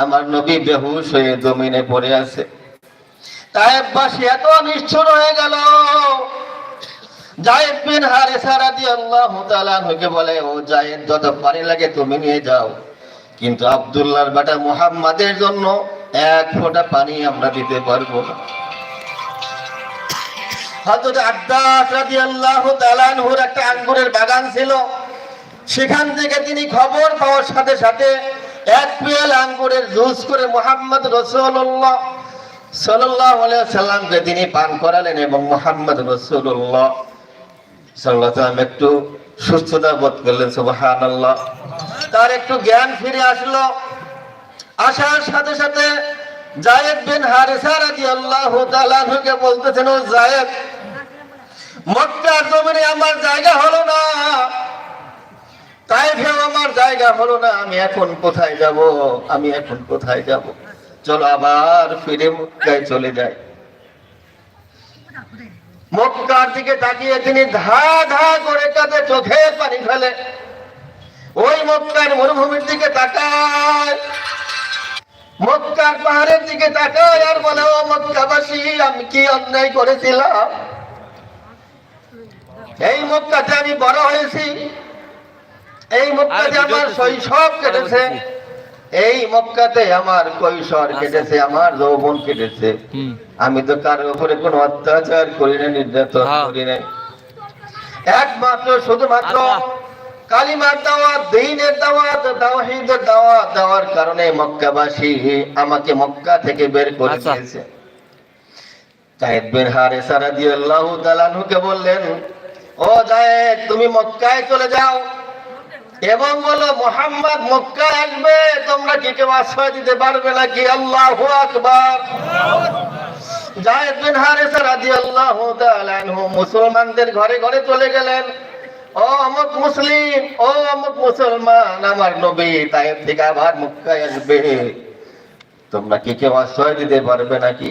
আমার নবী বেহুশ হয়ে জমিনে পড়ে আছে। এত নিষ্ঠুর হয়ে গেল। বলে, ও যত লাগে তুমি নিয়ে যাও। কিন্তু আব্দুল্লাহর জন্য এক ফোঁটা পানি আমরা দিতে পারব একটা আঙ্গুরের বাগান ছিল। সেখান থেকে তিনি খবর পাওয়ার সাথে সাথে এক পেয়াল আঙ্গুরের জুস করে মোহাম্মদ রসুল্লাহ সাল্লাহ সাল্লামকে তিনি পান করালেন এবং মোহাম্মদ রসুল্লাহ সাল্লাহ একটু সুস্থতা বোধ করলেন সুবাহান তার একটু জ্ঞান ফিরে আসলো। আসার সাথে সাথে জায়েদ বিন হারিসা রাদিয়াল্লাহু তাআলা আনহুকে বলতেছেন, ও জায়েদ, মক্কার জমিনে আমার জায়গা হলো না। তাইফেও আমার জায়গা হলো না, আমি এখন কোথায় যাব? আমি এখন কোথায় যাব? চলো আবার ফিরে মক্কায় চলে যাই। মক্কার দিকে তাকিয়ে তিনি ধা ধা করে কাঁদে, চোখে পানি ফেলে। ওই মক্কার মরুভূমির দিকে তাকায়। মক্কার পাহাড়ের দিকে তাকায় আর বলে, ও মক্কাবাসী, আমি কি অন্যায় করেছিলাম? এই মক্কাতে আমি বড় হয়েছি। এই মক্কাতে আমার শৈশব কেটেছে। এই মক্কাতে আমার কৈশোর কেটেছে আমার যৌবন কেটেছে। আমি তো কারোর উপরে কোনো অত্যাচার করি না নির্যাতন হ্যাঁ। করি না একমাত্র শুধুমাত্র কালিমার দাওয়াত দিনের দাওয়াত তাওহীদের দাওয়াত দেওয়ার কারণে মক্কাবাসী আমাকে মক্কা থেকে বের করে আচ্ছা। দিয়েছে। জায়েদ বিন হারিসা রাদিয়াল্লাহু তাআলা বললেন ও জায়েদ তুমি মক্কায় চলে যাও। এবং বলো, মোহাম্মদ মক্কায় আসবে, তোমরা কি কেউ আশ্রয় দিতে পারবে নাকি? আল্লাহু আকবার। মুসলমানদের ঘরে ঘরে চলে গেলেন। ও অমুক মুসলিম, ও অমুক মুসলমান, আমার নবী থেকে আবার আসবে। তোমরা কি কেউ আশ্রয় দিতে পারবে নাকি?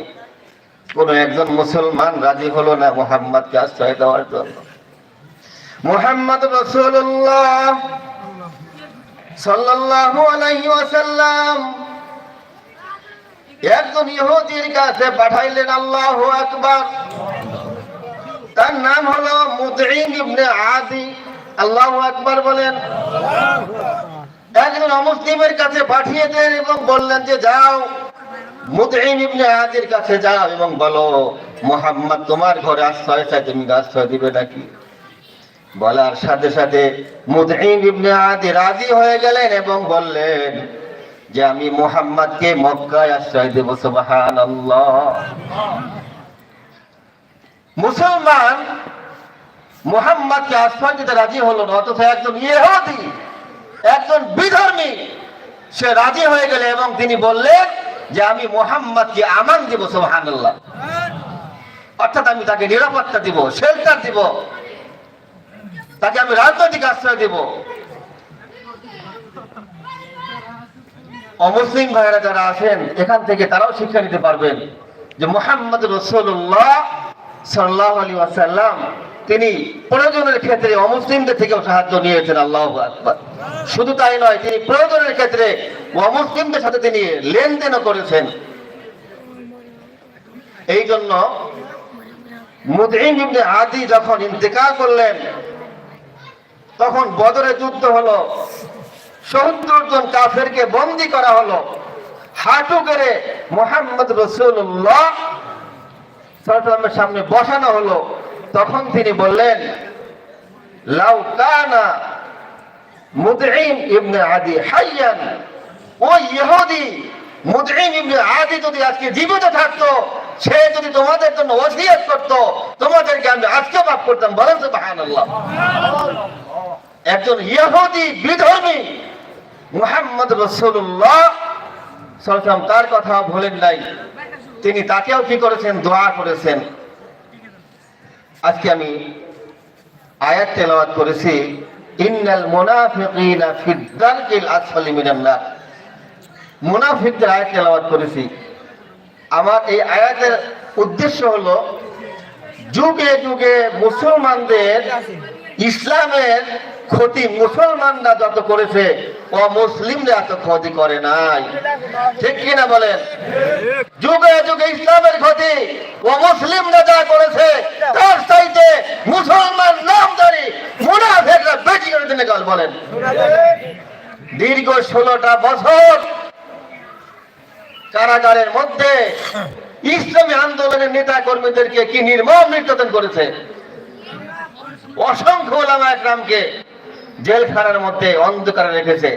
কোন একজন মুসলমান রাজি হলো না মোহাম্মদকে আশ্রয় দেওয়ার জন্য। মোহাম্মদ রসুল্লাহ একজন ইহুদির কাছে পাঠাইলেন, আল্লাহু আকবার। তার নাম হলো আদি। বলেন। একজন অমুসলিমের কাছে পাঠিয়ে দেন এবং বললেন যে, যাও মুতঈম ইবনে আদির কাছে যাও এবং বলো, মোহাম্মদ, তোমার ঘরে আশ্রয় চাই, তুমি আশ্রয় দিবে নাকি? বলার সাথে সাথে রাজি হয়ে গেলেন এবং বললেন যে আমি মুহাম্মদকে মক্কায় আশ্রয় দেব, সুবহানাল্লাহ। মুসলমান মুহাম্মদকে আশ্রয় দিতে রাজি হলো না, অথচ একজন ইহুদি, একজন বিধর্মী, সে রাজি হয়ে গেলে এবং তিনি বললেন যে আমি মোহাম্মদকে আমান দিব, সুবহানাল্লাহ। অর্থাৎ আমি তাকে নিরাপত্তা দিব শেল্টার দিব। তাকে আমি রাজনৈতিক আশ্রয় দেব। অমুসলিম ভাইরা যারা আছেন, এখান থেকে তারাও শিক্ষা নিতে পারবেন যে মোহাম্মদ রসুল্লাহ সাল্লাহ আলী ওয়াসাল্লাম, তিনি প্রয়োজনের ক্ষেত্রে অমুসলিমদের থেকেও সাহায্য নিয়েছেন, আল্লাহ শুধু তাই নয়, তিনি প্রয়োজনের ক্ষেত্রে অমুসলিমদের সাথে তিনি লেনদেনও করেছেন। এই জন্য ইবনে আদি যখন ইন্তেকাল করলেন তখন বদরে যুদ্ধ হলো। সত্তর জন কাফেরকে বন্দি করা হলো। হাঁটু করে মোহাম্মদ রসুল্লাহ সামনে বসানো হলো। তখন তিনি বললেন আদি ও ইহুদি আদি যদি আজকে জীবিত থাকতো যদি তোমাদের জন্য তোমাদেরকে আমি আজকে মাফ করতাম। বলেন একজন ইহুদি বিধর্মী, মুহাম্মদ রসুল্লাহ সাল্লাম তার কথা ভোলেন নাই। তিনি তাকেও কি করেছেন? দোয়া করেছেন। আজকে আমি আয়াত তেলাওয়াত করেছি, ইন্নাল মুনাফিকিনা ফিদ দারকিল আসফালি মিনান মুনাফিকদের আয়াত তেলাওয়াত করেছি। আমার এই আয়াতের উদ্দেশ্য হলো, যুগে যুগে মুসলমানদের ইসলামের ক্ষতি মুসলমানরা যত করেছে ও মুসলিমরা এত ক্ষতি করে নাই। ঠিক কিনা বলেন? যুগে যুগে ইসলামের ক্ষতি ও মুসলিমরা যা করেছে, তার চাইতে মুসলমান নামদারি, মুনাফেকরা বেশি করে দিনে কাল বলেন। দীর্ঘ ষোলোটা বছর কারাগারের মধ্যে ইসলামী আন্দোলনের নেতা কর্মীদেরকে কি নির্মম নির্যাতন করেছে? অসংখ্য ওলামা একরামকে জেলখানার মধ্যে অন্ধকারে রেখেছে।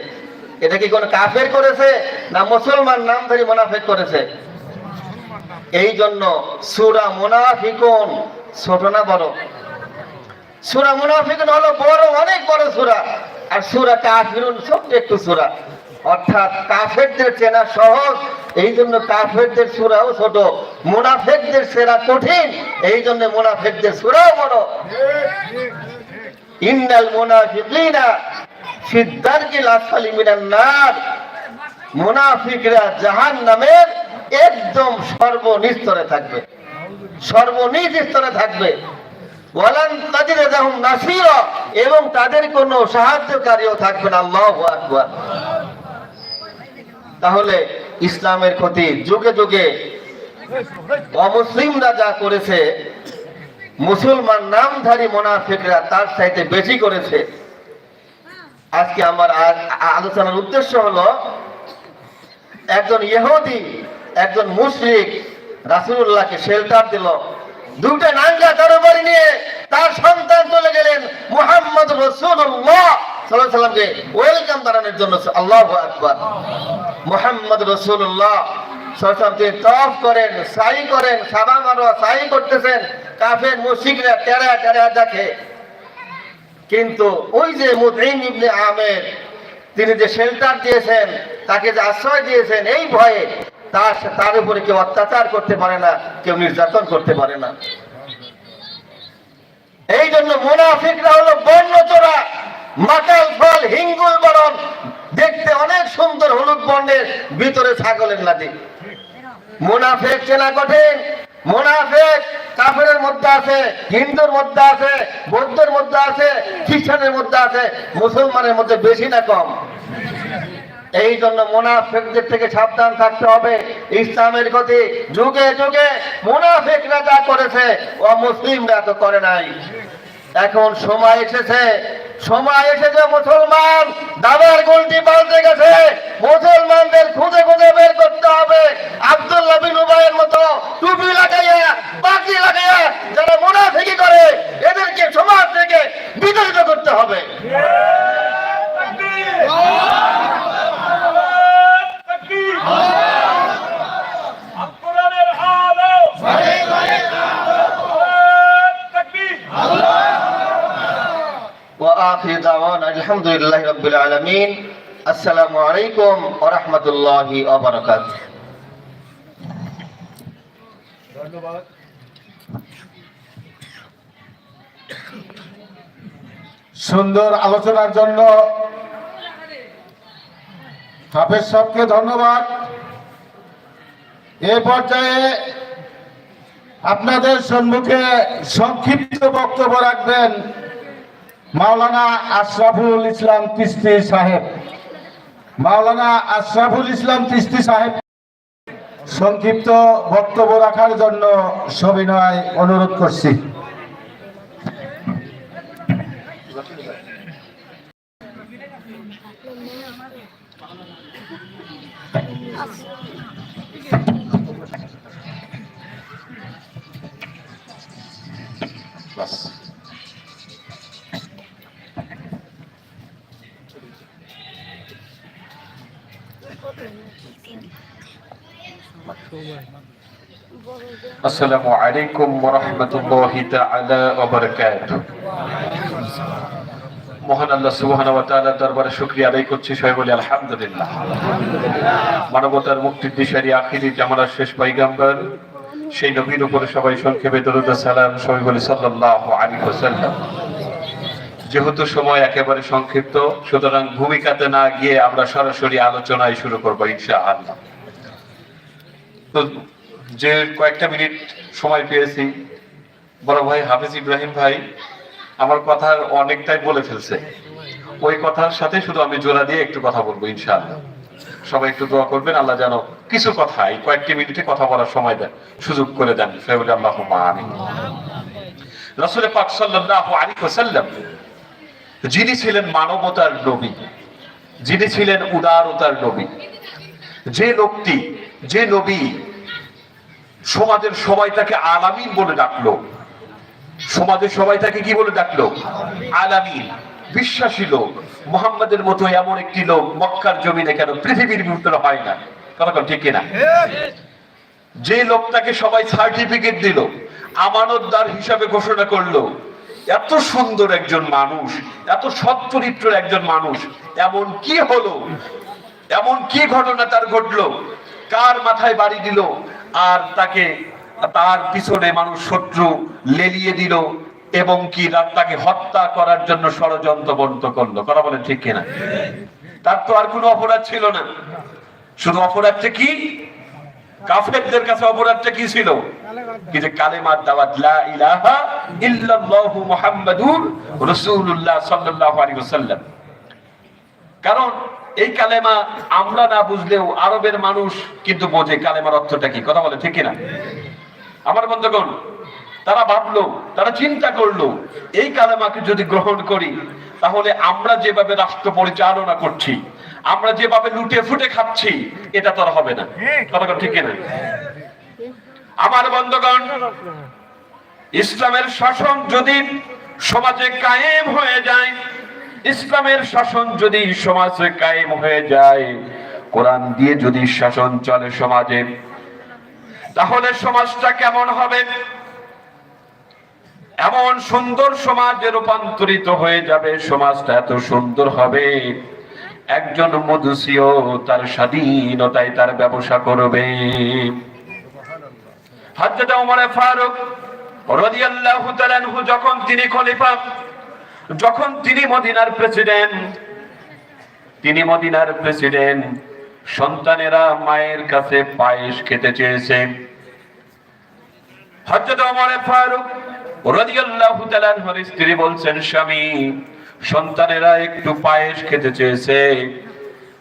এটা কি কোনো কাফের করেছে না মুসলমান নামধারী মোনাফেক করেছে? এই জন্য সুরা মুনাফিকুন, ছোট না বড়? সুরা মুনাফিকুন হলো বড়, অনেক বড় সুরা। আর সুরা কাফিরুন ছোট্ট একটু সুরা। অর্থাৎ কাফেরদের চেনা সহজ এই জন্য কাফেরদের সুরাও ছোট। মুনাফেকদের সেরা কঠিন এই জন্য মুনাফেকদের সুরাও বড়। ইন্নাল মুনাফিকিনা আসফালি মিনান নার। মুনাফিকরা জাহান্নামের একদম থাকবে। স্তরে থাকবে। ওয়ালান লাহুম নাসীরা এবং তাদের কোনো সাহায্যকারীও থাকবে না। আল্লাহু আকবার। তাহলে ইসলামের ক্ষতি যুগে যুগে অমুসলিমরা যা করেছে মুসলমান নামধারী মোনাফিকরা তার চাইতে বেশি করেছে। আজকে আমার আলোচনার উদ্দেশ্য হলো, একজন ইহুদি, একজন মুশরিক রাসূলুল্লাহকে শেল্টার দিল। দুটো নাঙ্গা তরবারি নিয়ে তার সন্তান চলে গেলেন মুহাম্মদ সাল্লামকে ওয়েলকাম জানানোর জন্য আল্লাহ আকবার। মুহাম্মদ রাসূলুল্লাহ। করেন সাই করেন মারোয়া সাই করতেছেন, কাফের টেরা দেখে। কিন্তু ওই যে তিনি যে শেল্টার দিয়েছেন, তাকে যে আশ্রয় দিয়েছেন, এই ভয়ে তার তার উপরে কেউ অত্যাচার করতে পারে না, কেউ নির্যাতন করতে পারে না। এই জন্য মুনাফিকরা হলো বন্য চোরা মাকাল ফল, হিঙ্গুল বরণ। দেখতে অনেক সুন্দর হলুদ বর্ণের, ভিতরে ছাগলের লাঠি। মুনাফেক চেনা কঠিন। মুনাফেক কাফেরের মধ্যে আছে, হিন্দুর মধ্যে আছে, বৌদ্ধের মধ্যে আছে, খ্রিস্টানের মধ্যে আছে, মুসলমানের মধ্যে বেশি না কম। এই জন্য মুনাফেকদের থেকে সাবধান থাকতে হবে, ইসলামের গতি যুগে যুগে মুনাফেকরা যা করেছে, ও মুসলিমরা তো করে নাই। এখন সময় এসেছে সময় এসেছে মুসলমান, দাবার গোলটি পাল্টে গেছে, মুসলমানদের খুঁজে খুঁজে বের করতে হবে। আব্দুল্লাহ আলহামদুলিল্লাহ রবিল আলমিন। আসসালামু আলাইকুম আরহামতুল্লাহ ধন্যবাদ। সুন্দর আলোচনার জন্য হাফেজ সবকে ধন্যবাদ। এ পর্যায়ে আপনাদের সম্মুখে সংক্ষিপ্ত বক্তব্য রাখবেন। মাওলানা আশরাফুল ইসলাম তিস্তি সাহেব। মাওলানা আশরাফুল ইসলাম তিস্তি সাহেব, সংক্ষিপ্ত বক্তব্য রাখার জন্য সবিনয় অনুরোধ করছি। আসসালামু আলাইকুম ওয়া রাহমাতুল্লাহি তাআলা ওয়া বারাকাতুহু মহান আল্লাহ সুবহানাহু ওয়া তাআলা দরবারে শুকরিয়া আদায় করছি, সবাই বলি আলহামদুলিল্লাহ। মানবতার মুক্তির দিশারি আখিরি জামানার শেষ পয়গাম্বর, সেই নবীর উপরে সবাই সংক্ষেপে দরুদ সালাম, সবাই বলি সাল্লাল্লাহু আলাইহি ওয়াসাল্লাম। যেহেতু সময় একেবারে সংক্ষিপ্ত, সুতরাং ভূমিকাতে না গিয়ে আমরা সরাসরি আলোচনায় শুরু করব ইনশাআল্লাহ। তো যে কয়েকটা মিনিট সময় পেয়েছি। বড় ভাই হাফিজ ইব্রাহিম ভাই আমার কথার অনেকটাই বলে ফেলছে। ওই কথার সাথে শুধু আমি জোড়া দিয়ে একটু কথা বলব ইনশাআল্লাহ। সবাই একটু দোয়া করবেন, আল্লাহ যেন কিছু কথা এই কয়েকটি মিনিটে কথা বলার সময় দেন, সুযোগ করে দেন। সবাই বলে আল্লাহ আমিন পাক সাল্লাল্লাহু আলাইহি ওয়াসাল্লাম, যিনি ছিলেন মানবতার নবী, যিনি ছিলেন উদারতার নবী, যে লোকটি, যে নবী সমাজের সবাই তাকে আলামিন বলে ডাকলো। সমাজের সবাই তাকে কি বলে ডাকলো? আলামিন। বিশ্বাসী লোক। মোহাম্মদের মতো এমন একটি লোক মক্কার জমিনে কেন পৃথিবীর ভিতরে হয় না? কথা ঠিক যে লোকটাকে সবাই সার্টিফিকেট দিল, আমানতদার হিসাবে ঘোষণা করল, এত সুন্দর একজন মানুষ, এত সৎ চরিত্রের একজন মানুষ, এমন কি হলো? এমন কি ঘটনা তার ঘটলো? কার মাথায় বাড়ি দিল? আর তাকে, তার পিছনে মানুষ শত্রু লেলিয়ে দিল এবং কি তাকে হত্যা করার জন্য ষড়যন্ত্র বন্ধ করল। কথা বলেন ঠিক কিনা? তার তো আর কোনো অপরাধ ছিল না। শুধু অপরাধটা কি? কাফেরদের কাছে অপরাধটা কি ছিল? কি যে কালেমার দাওয়াত, লা ইলাহা ইল্লাল্লাহু মুহাম্মাদুর রাসূলুল্লাহ সাল্লাল্লাহু আলাইহি ওয়াসাল্লাম। কারণ এই কালেমা আমরা না বুঝলেও আরবের মানুষ কিন্তু বোঝে কালেমার অর্থটা কি। কথা বলে, ঠিক কিনা? আমার বন্ধুগণ, তারা ভাবলো, তারা চিন্তা করল, এই কালেমাকে যদি গ্রহণ করি, তাহলে আমরা যেভাবে রাষ্ট্র পরিচালনা করছি, আমরা যেভাবে লুটে ফুটে খাচ্ছি, এটা তো আর হবে না। কথা ঠিক কিনা? আমার বন্ধুগণ, ইসলামের শাসন যদি সমাজে কায়েম হয়ে যায় ইসলামের শাসন যদি সমাজে কায়েম হয়ে যায়, কোরআন দিয়ে যদি শাসন চলে সমাজে, তাহলে সমাজটা কেমন হবে? এমন সুন্দর সমাজে রূপান্তরিত হয়ে যাবে, সমাজটা এত সুন্দর হবে। একজন মধুসিও তার স্বাধীনতায় তার ব্যবসা করবে। হযরত ওমর ফারুক রাদিয়াল্লাহু তাআলা যখন তিনি খলিফা যখন তিনি মদিনার প্রেসিডেন্ট, তিনি মদিনার প্রেসিডেন্ট, সন্তানেরা মায়ের কাছে পায়েস খেতে চেয়েছে। ওমর ফারুক রাদিয়াল্লাহু তাআলা স্ত্রী বলছেন, স্বামী, সন্তানেরা একটু পায়েস খেতে চেয়েছে।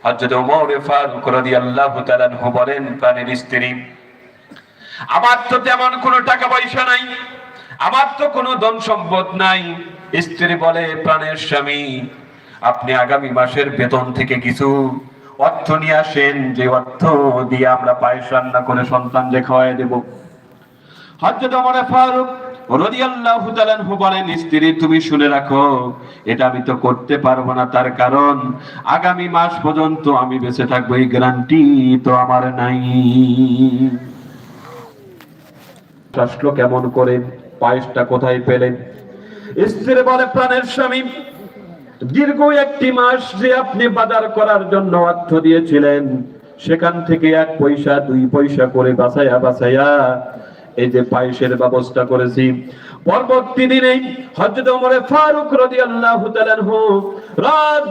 হযরত ওমর ফারুক রাদিয়াল্লাহু তাআলা বলেন, প্রাণের স্ত্রী, আমার তো তেমন কোনো টাকা পয়সা নাই। আমার তো কোনো ধন সম্পদ নাই। স্ত্রী বলে, প্রাণের স্বামী, আপনি আগামী মাসের বেতন থেকে কিছু অর্থ নিয়ে আসেন। যে অর্থ দিয়ে আমরা পায়েস রান্না করে সন্তানকে খাওয়াই দেব। হযরত ওমর ফারুক রাদিয়াল্লাহু তাআলা আনহু বলেন, স্ত্রী, তুমি শুনে রাখো, এটা আমি তো করতে পারব না। তার কারণ, আগামী মাস পর্যন্ত আমি বেঁচে থাকব, এই গ্যারান্টি তো আমার নাই। কেমন করে পায়েসটা কোথায় পেলেন? স্ত্রী বলে, প্রাণের স্বামী, দীর্ঘ একটি মাস যে আপনি বাজার করার জন্য অর্থ দিয়েছিলেন, সেখান থেকে এক পয়সা, দুই পয়সা করে বাছাইয়া বাছাইয়া এই যে পায়েসের ব্যবস্থা করেছি। পরবর্তী দিনে হযরত ওমর ফারুক রাদিয়াল্লাহু তাআলা রাত